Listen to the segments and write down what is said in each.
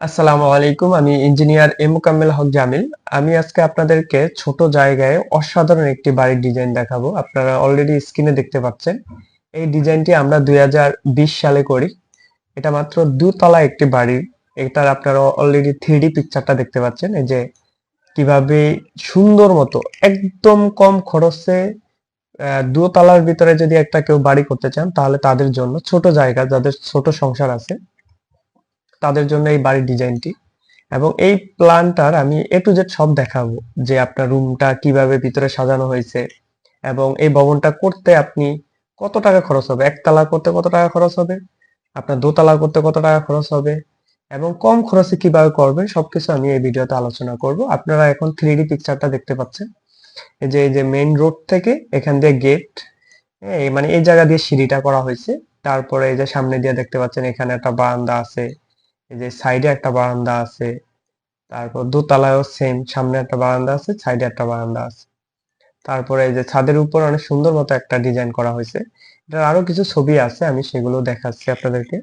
আসসালামু আলাইকুম, আমি ইঞ্জিনিয়ার এম মোকাম্মেল হক জামিল। আমি আজকে আপনাদেরকে ছোট জায়গায় অসাধারণ একটি বাড়ির ডিজাইন দেখাবো। আপনারা অলরেডি স্ক্রিনে দেখতে পাচ্ছেন। এই ডিজাইনটি আমরা দুই হাজার বিশ সালে করি। এটা মাত্র দুতলা একটি বাড়ি। এটার আপনারা অলরেডি থ্রি পিকচারটা দেখতে পাচ্ছেন। এই যে কীভাবে সুন্দর মতো, একদম কম খরচে দোতলার ভিতরে যদি একটা কেউ বাড়ি করতে চান, তাহলে তাদের জন্য ছোট জায়গা, যাদের ছোট সংসার আছে। তাদের জন্য এই বাড়ির ডিজাইনটি। এবং এই প্ল্যানটার আমি এ টু জেড সব দেখাবো, যে আপনার রুমটা কীভাবে ভিতরে সাজানো হয়েছে এবং এই ভবনটা করতে আপনি কত টাকা খরচ হবে? একতলা করতে কত টাকা খরচ হবে? আপনার দোতলা করতে কত টাকা খরচ হবে? এবং কম খরচে কীভাবে করবেন সবকিছু আমি এই ভিডিওতে আলোচনা করব। আপনারা এখন থ্রি ডি পিকচারটা দেখতে পাচ্ছেন। এই যে এই যে মেইন রোড থেকে এখান দিয়ে গেট মানে এই জায়গা দিয়ে সিঁড়িটা করা হয়েছে। তারপরে এই যে সামনে দিয়ে দেখতে পাচ্ছেন, এখানে একটা বারান্দা আছে। এই যে সাইডে একটা বারান্দা আছে, তারপর দোতলায়ও সেম সামনে একটা বারান্দা আছে, সাইডে একটা বারান্দা আছে। তারপরে এই যে ছাদের উপর অনেক সুন্দর মতো একটা ডিজাইন করা হয়েছে। এটার আরও কিছু ছবি আছে, আমি সেগুলো দেখাচ্ছি আপনাদেরকে।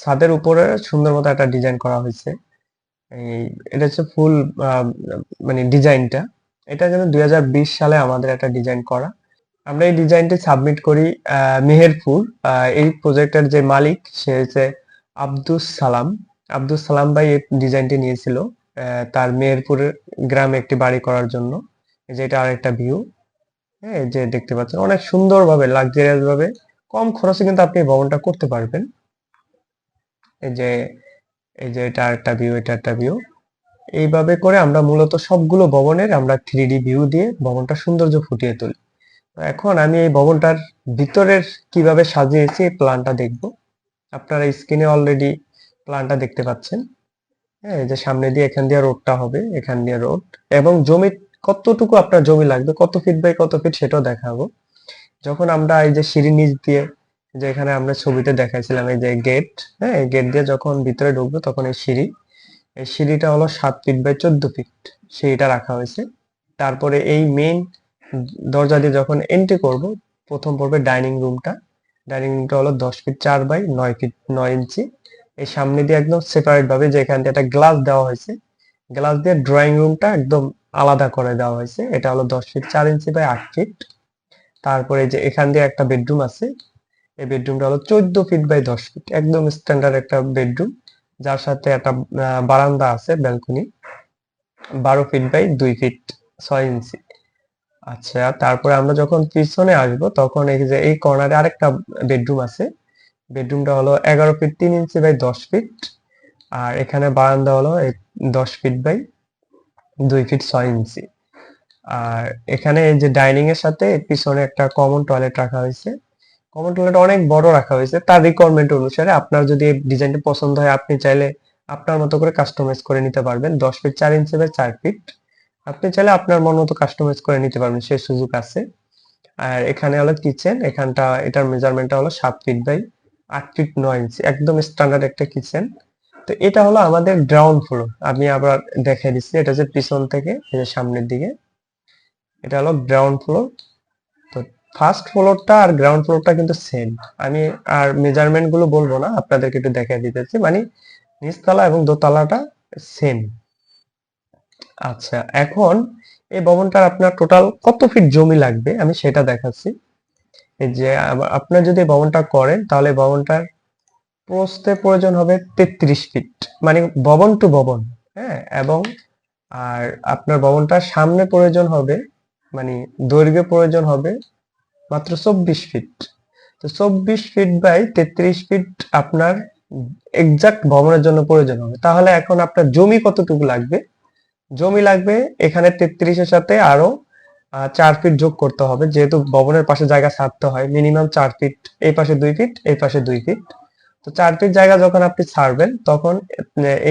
ছাদের উপরে সুন্দর মতো একটা ডিজাইন করা হয়েছে। এই এটা হচ্ছে ফুল মানে ডিজাইনটা। এটা যেন দুই হাজার বিশ সালে আমাদের একটা ডিজাইন করা। আমরা এই ডিজাইনটি সাবমিট করি মেহেরপুর। এই প্রজেক্টের যে মালিক, সে হচ্ছে আব্দুস সালাম। আব্দুল সালাম ভাই এই ডিজাইনটি নিয়েছিল তার মেহেরপুরের গ্রামে একটি বাড়ি করার জন্য এই যে এটা আরেকটা ভিউ হ্যাঁ যে দেখতে পাচ্ছেন, অনেক সুন্দরভাবে লাক্সারিয়াস ভাবে কম খরচে কিন্তু আপনি ভবনটা করতে পারবেন। এই যে এই যে এটা আরেকটা ভিউ এটা একটা ভিউ এইভাবে করে আমরা মূলত সবগুলো ভবনের আমরা থ্রি ভিউ দিয়ে ভবনটা সৌন্দর্য ফুটিয়ে তুলি। এখন আমি এই ভবনটার ভিতরের কীভাবে সাজিয়েছি এই প্ল্যানটা দেখব। আপনারা স্ক্রিনে অলরেডি প্ল্যানটা দেখতে পাচ্ছেন। হ্যাঁ যে সামনে দিয়ে এখান দিয়ে রোডটা হবে, এখান দিয়ে রোড। এবং জমি, কতটুকু আপনার জমি লাগবে, কত ফিট বাই কত ফিট সেটাও দেখাবো। যখন আমরা এই যে সিঁড়ি নিচ দিয়ে, যে এখানে আমরা ছবিতে দেখাইছিলাম এই যে গেট হ্যাঁ গেট দিয়ে যখন ভিতরে ঢুকবো তখন এই সিঁড়ি, এই সিঁড়িটা হলো সাত ফিট বাই চোদ্দ ফিট সিঁড়িটা রাখা হয়েছে। তারপরে এই মেইন দরজা দিয়ে যখন এন্ট্রি করব, প্রথম পড়বে ডাইনিং রুমটা ডাইনিং রুমটা হলো দশ ফিট চার বাই নয় ফিট নয় ইঞ্চি এই সামনে দিয়ে একদম সেপারেট ভাবে যে এখান দিয়ে একটা গ্লাস দেওয়া হয়েছে গ্লাস দিয়ে ড্রয়িং রুমটা একদম আলাদা করে দেওয়া হয়েছে। এটা হলো দশ ফিট চার ইঞ্চি বাই আট ফিট তারপরে যে এখান দিয়ে একটা বেডরুম আছে, এই বেডরুমটা হলো চোদ্দ ফিট বাই দশ ফিট একদম স্ট্যান্ডার্ড একটা বেডরুম যার সাথে একটা বারান্দা আছে ব্যালকনি বারো ফিট বাই দুই ফিট ছয় ইঞ্চি আচ্ছা তারপরে আমরা যখন পিছনে আসব, তখন এই যে এই কর্নারে আরেকটা বেডরুম আছে। বেডরুমটা হলো এগারো ফিট তিন ইঞ্চি বাই দশ ফিট, আর এখানে বারান্দা হলো দশ ফিট বাই দুই ফিট ছয় ইঞ্চি। আর এখানে যে ডাইনিং এর সাথে পিছনে একটা কমন টয়লেট রাখা হয়েছে। কমন টয়লেট অনেক বড় রাখা হয়েছে, তার রিকোয়ারমেন্ট অনুসারে আপনার যদি এই ডিজাইনটা পছন্দ হয়, আপনি চাইলে আপনার মতো করে কাস্টমাইজ করে নিতে পারবেন। দশ ফিট চার ইঞ্চি বাই চার ফিট, আপনি চাইলে আপনার মন মতো কাস্টমাইজ করে নিতে পারবেন, সেই সুযোগ আছে। আর এখানে হলো কিচেন এখানটা, এটার মেজারমেন্টটা হলো সাত ফিট বাই আট ফিট নয় ইঞ্চি একদম স্ট্যান্ডার্ড একটা কিচেন তো এটা হলো আমাদের গ্রাউন্ড ফ্লোর আমি আবার দেখাই দিচ্ছি, এটা হচ্ছে পিছন থেকে যে সামনের দিকে। এটা হলো গ্রাউন্ড ফ্লোর তো ফার্স্ট ফ্লোরটা আর গ্রাউন্ড ফ্লোরটা কিন্তু সেম আমি আর মেজারমেন্টগুলো বলব না, আপনাদেরকে একটু দেখাই দিতেছি মানে নিচতলা এবং দোতলাটা সেম আচ্ছা এখন এই ভবনটার আপনার টোটাল কত ফিট জমি লাগবে? আমি সেটা দেখাচ্ছি। যে আপনার যদি ভবনটা করেন, তাহলে ভবনটার প্রস্থে প্রয়োজন হবে তেত্রিশ ফিট মানে ভবন টু ভবন হ্যাঁ? এবং আর আপনার ভবনটার সামনে প্রয়োজন হবে মানে দৈর্ঘ্য প্রয়োজন হবে মাত্র চব্বিশ ফিট তো চব্বিশ ফিট বাই তেত্রিশ ফিট আপনার এক্সাক্ট ভবনের জন্য প্রয়োজন হবে। তাহলে এখন আপনার জমি কতটুকু লাগবে? জমি লাগবে এখানে তেত্রিশের সাথে আরও চার ফিট যোগ করতে হবে। যেহেতু ভবনের পাশে জায়গা ছাড়তে হয় মিনিমাম চার ফিট এই পাশে দুই ফিট এই পাশে দুই ফিট তো চার ফিট জায়গা যখন আপনি ছাড়বেন, তখন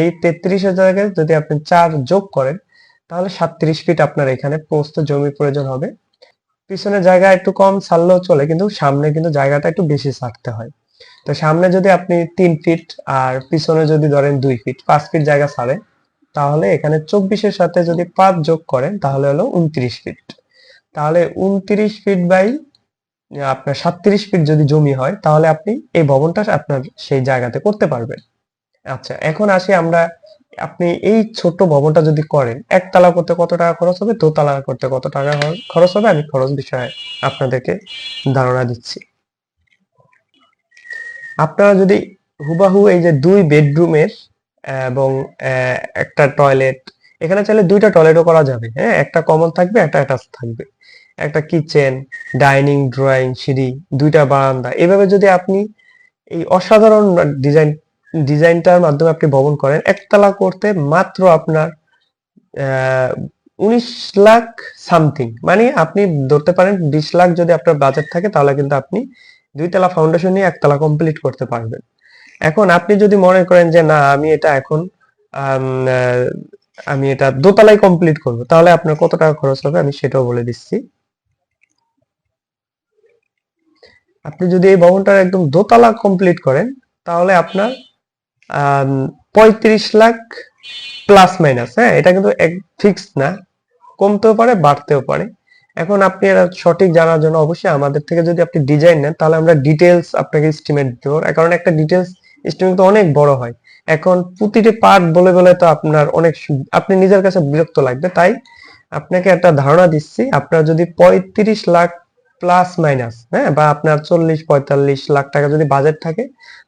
এই তেত্রিশের জায়গায় যদি আপনি চার যোগ করেন, তাহলে সাতত্রিশ ফিট আপনার এখানে প্রস্থ জমি প্রয়োজন হবে। পিছনে জায়গা একটু কম ছাড়লেও চলে, কিন্তু সামনে কিন্তু জায়গাটা একটু বেশি ছাড়তে হয়। তো সামনে যদি আপনি তিন ফিট আর পিছনে যদি ধরেন দুই ফিট পাঁচ ফিট জায়গা ছাড়েন তাহলে এখানে চব্বিশের সাথে যদি পাঁচ যোগ করেন, তাহলে হলো উনত্রিশ ফিট তাহলে উনত্রিশ ফিট বাই আপনার সাতত্রিশ ফিট যদি জমি হয়, তাহলে আপনি এই ভবনটা আপনার সেই জায়গাতে করতে পারবেন। আচ্ছা এখন আসি আমরা, আপনি এই ছোট্ট ভবনটা যদি করেন, একতলা করতে কত টাকা খরচ হবে? দোতলা করতে কত টাকা খরচ হবে? আমি খরচ বিষয়ে আপনাদেরকে ধারণা দিচ্ছি। আপনারা যদি হুবাহু এই যে দুই বেডরুমের এবং একটা টয়লেট এখানে চাইলে দুইটা টয়লেটও করা যাবে হ্যাঁ? একটা কমন থাকবে, একটা অ্যাটাচ থাকবে। একটা কিচেন ডাইনিং ড্রয়িং সিঁড়ি, দুইটা বারান্দা। এভাবে যদি আপনি এই অসাধারণ ডিজাইন ডিজাইনটার মাধ্যমে আপনি ভবন করেন, একতলা করতে মাত্র আপনার উনিশ লাখ সামথিং মানে আপনি ধরতে পারেন, বিশ লাখ যদি আপনার বাজেট থাকে, তাহলে কিন্তু আপনি দুইতলা ফাউন্ডেশন নিয়ে একতলা কমপ্লিট করতে পারবেন। এখন আপনি যদি মনে করেন যে, না, আমি এটা এখন আম, এটা দোতলায় কমপ্লিট করব। তাহলে আপনার কত টাকা খরচ হবে আমি সেটাও বলে দিচ্ছি। আপনি যদি এই ভবনটার একদম দোতলা কমপ্লিট করেন তাহলে আপনার পঁয়ত্রিশ লাখ প্লাস মাইনাস হ্যাঁ? এটা কিন্তু এক ফিক্স না। কমতেও পারে বাড়তেও পারে। এখন আপনি এটা সঠিক জানার জন্য অবশ্যই আমাদের থেকে যদি আপনি ডিজাইন নেন তাহলে আমরা ডিটেলস আপনাকে এস্টিমেট দেবো। কারণ একটা ডিটেলস এস্টিমেট তো অনেক বড় হয়। এখন প্রতিটি পার্ট বলে বলে তো আপনার অনেক আপনি নিজের কাছে বিরক্ত লাগবে, তাই আপনাকে একটা ধারণা দিচ্ছি, আপনার যদি পঁয়ত্রিশ লাখ প্লাস মাইনাস হ্যাঁ বা আপনার চল্লিশ, পঁয়তাল্লিশ লাখ টাকা যদি বাজেট থাকে,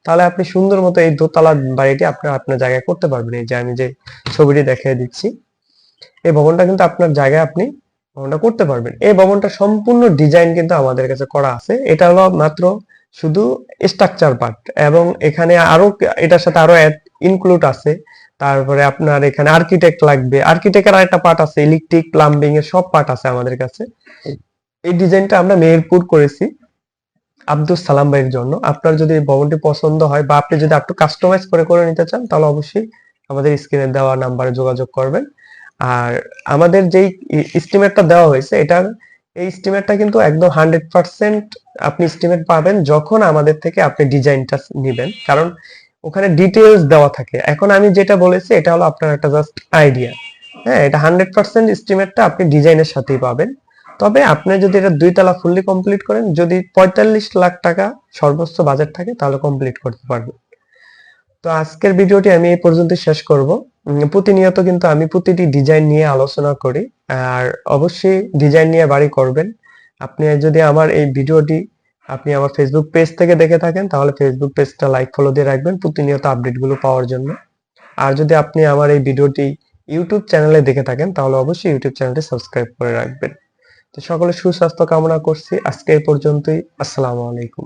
তাহলে আপনি সুন্দর মতো এই দোতলা বাড়িটি আপনার আপনার জায়গায় করতে পারবেন। এই যে আমি যে ছবিটি দেখিয়ে দিচ্ছি, এই ভবনটা কিন্তু আপনার জায়গায় আপনি ভবনটা করতে পারবেন। এই ভবনটা সম্পূর্ণ ডিজাইন কিন্তু আমাদের কাছে করা আছে। এটা হলো মাত্র শুধু স্ট্রাকচার পার্ট এবং এখানে আরও, এটার সাথে আরও ইনক্লুড আছে। তারপরে আপনার এখানে আর্কিটেক্ট লাগবে। আর্কিটেক্টের আরেকটা পার্ট আছে ইলেকট্রিক প্লাম্বিং এর সব পার্ট আছে আমাদের কাছে। এই ডিজাইনটা আমরা মেহেরপুর করেছি আব্দুল সালাম ভাইয়ের জন্য। আপনার যদি ভবনটি পছন্দ হয় বা আপনি যদি একটু কাস্টমাইজ করে করে নিতে চান, তাহলে অবশ্যই আমাদের স্ক্রিনে দেওয়া নাম্বারে যোগাযোগ করবেন। আর আমাদের যেই এস্টিমেটটা দেওয়া হয়েছে এটা এই এস্টিমেটটা কিন্তু একদম হান্ড্রেড পার্সেন্ট আপনি এস্টিমেট পাবেন যখন আমাদের থেকে আপনি ডিজাইনটা নেবেন। কারণ ওখানে ডিটেলস দেওয়া থাকে। এখন আমি যেটা বলেছি, এটা হলো আপনার একটা জাস্ট আইডিয়া হ্যাঁ এটা হান্ড্রেড পার্সেন্ট এস্টিমেটটা আপনি ডিজাইনের সাথেই পাবেন। তবে আপনি যদি এটা দুই তলা ফুললি কমপ্লিট করেন, যদি পঁয়তাল্লিশ লাখ টাকা সর্বোচ্চ বাজেট থাকে, তাহলে কমপ্লিট করতে পারবেন। তো আজকের ভিডিওটি আমি এই পর্যন্ত শেষ করব। প্রতিনিয়ত কিন্তু আমি প্রতিটি ডিজাইন নিয়ে আলোচনা করি। আর অবশ্যই ডিজাইন নিয়ে বাড়ি করবেন। আপনি যদি আমার এই ভিডিওটি আপনি আমার ফেসবুক পেজ থেকে দেখে থাকেন, তাহলে ফেসবুক পেজটা লাইক ফলো দিয়ে রাখবেন প্রতিনিয়ত আপডেটগুলো পাওয়ার জন্য। আর যদি আপনি আমার এই ভিডিওটি ইউটিউব চ্যানেলে দেখে থাকেন, তাহলে অবশ্যই ইউটিউব চ্যানেলটি সাবস্ক্রাইব করে রাখবেন। তো সকলে সুস্বাস্থ্য কামনা করছি। আজকে এই পর্যন্তই। আসসালামু আলাইকুম।